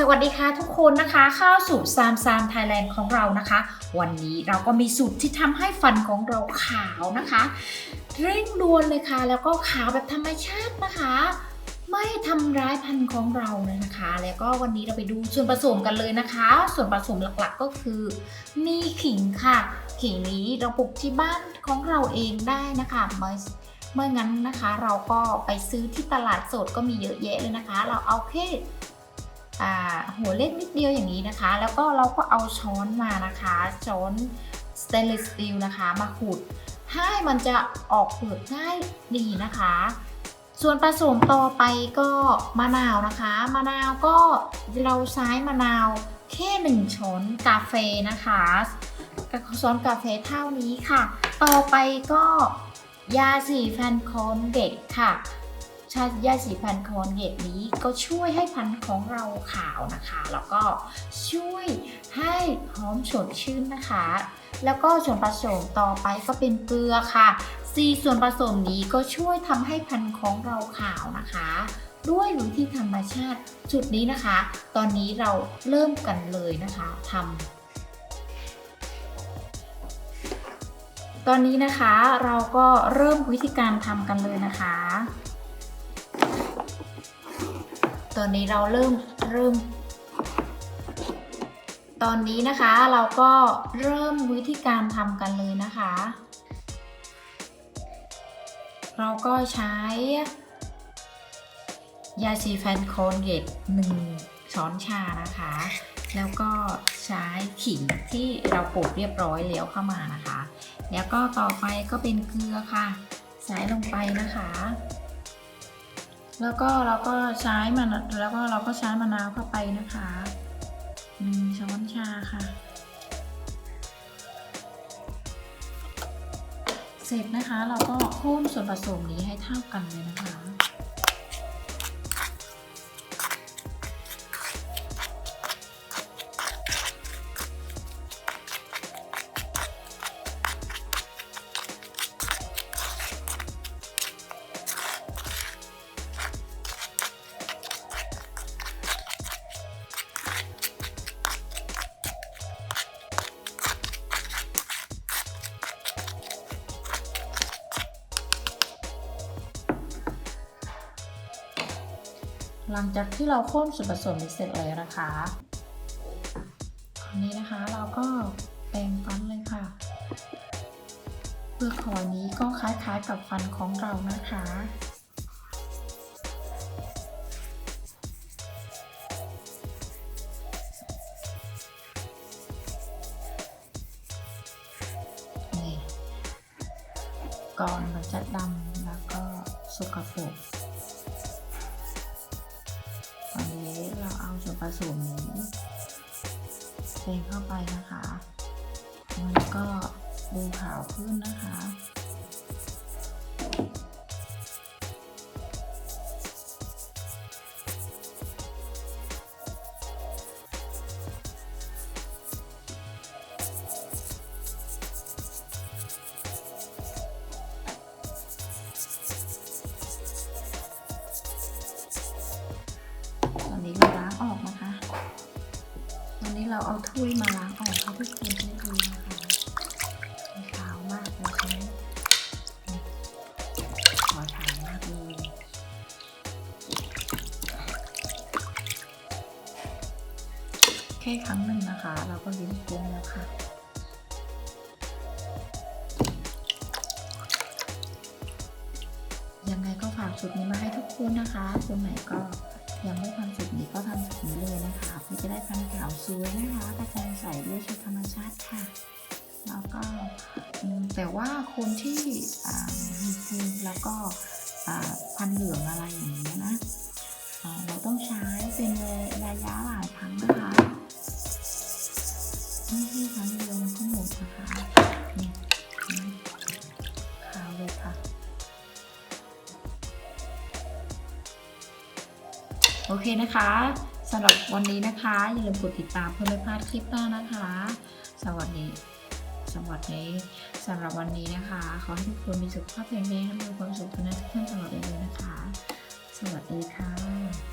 สวัสดีค่ะทุกคนนะคะ เข้าสู่ซามซามไทยแลนด์ของเรานะคะ วันนี้เราก็มีสูตรที่ทำให้ฟันของเราขาวนะคะ เร่งด่วนเลยค่ะ แล้วก็ขาวแบบธรรมชาตินะคะ ไม่ทำร้ายพันธุ์ของเราเลยนะคะ แล้วก็วันนี้เราไปดูส่วนผสมกันเลยนะคะ ส่วนผสมหลักๆก็คือ มีขิงค่ะขิงนี้เราปลูกที่บ้านของเราเองได้นะคะไม่เมื่องั้นนะคะเราก็ไปซื้อที่ตลาดสดก็มีเยอะแยะเลยนะคะ เราเอาแค่ หัวเล็กนิดเดียวอย่างนี้นะคะ แล้วก็เราก็เอาช้อนมานะคะ ช้อนสเตนเลสสตีลนะคะ มาขูดให้มันจะออกเปลือกง่ายดีนะคะ ส่วนผสมต่อไปก็มะนาวนะคะ มะนาวก็เราใช้มะนาวแค่หนึ่งช้อนกาแฟนะคะกับช้อนกาแฟเท่านี้ค่ะ ต่อไปก็ยาสีฟันคอนเด็กค่ะ ชาติยาสีพันธุ์คอนเกตนี้ก็ช่วยให้พันธุ์ของเราขาวนะคะ แล้วก็ช่วยให้หอมสดชื่นนะคะ แล้วก็ส่วนผสมต่อไปก็เป็นเกลือค่ะซีส่วนผสมนี้ก็ช่วยทำให้พันธุ์ของเราขาวนะคะด้วยวิธีธรรมชาติจุดนี้นะคะ ตอนนี้เราเริ่มกันเลยนะคะทำตอนนี้นะคะเราก็เริ่มวิธีการทำกันเลยนะคะ ตอนนี้เราเริ่มเริ่ม ตอนนี้นะคะเราก็เริ่มวิธีการทำกันเลยนะคะ เราก็ใช้ ยาสีฟันโคนเกตหนึ่งช้อนชานะคะ แล้วก็ใช้ขิงที่เราปลูกเรียบร้อยแล้วเข้ามานะคะ แล้วก็ต่อไปก็เป็นเกลือค่ะ ใส่ลงไปนะคะ แล้วก็เราก็ใช้มันแล้วก็เราก็ใช้มะนาวเข้าไปนะคะหนึ่งช้อนชาค่ะ เสร็จนะคะเราก็คนส่วนผสมนี้ให้เท่ากันเลยนะคะ หลังจากที่เราข้นส่วนผสมเสร็จแล้วนะคะอันนี้นะคะเราก็แปรงฟันเลยค่ะเปลือกหอยนี้ก็คล้ายๆกับฟันของเรานะคะนี่ก่อนมันจะดำแล้วก็สกปรก ผสมนี้เทเข้าไปนะคะ มันก็ดูขาวขึ้นนะคะ เราเอาถ้วยมาล้างออกให้ทุกคนได้ดูนะคะขาวมากเลยใช่ไหมขอถามมากเลยแค่ครั้งหนึ่งนะคะ เราก็ลิ้นฟุ้งแล้วค่ะยังไงก็ฝากสูตรนี้มาให้ทุกคนนะคะคนไหนก็ ยังไม่ทำจุดนี้ก็ทำสูตรนี้เลยนะคะเพื่อจะได้พันขาวสวยนะคะกระจายใสด้วยชุดธรรมชาติค่ะ แล้วก็แต่ว่าคนที่อ่ามีภูมิแล้วก็อ่าพันเหลืองอะไรอย่างนี้ยนะ โอเคนะคะสำหรับวันนี้นะคะ อย่าลืมกดติดตามเพื่อไม่พลาดคลิปหน้านะคะ สวัสดีสวัสดีสำหรับวันนี้นะคะ ขอให้ทุกคนมีสุขภาพแข็งแรงและมีความสุขทุกท่านตลอดไปเลยนะคะ สวัสดีค่ะ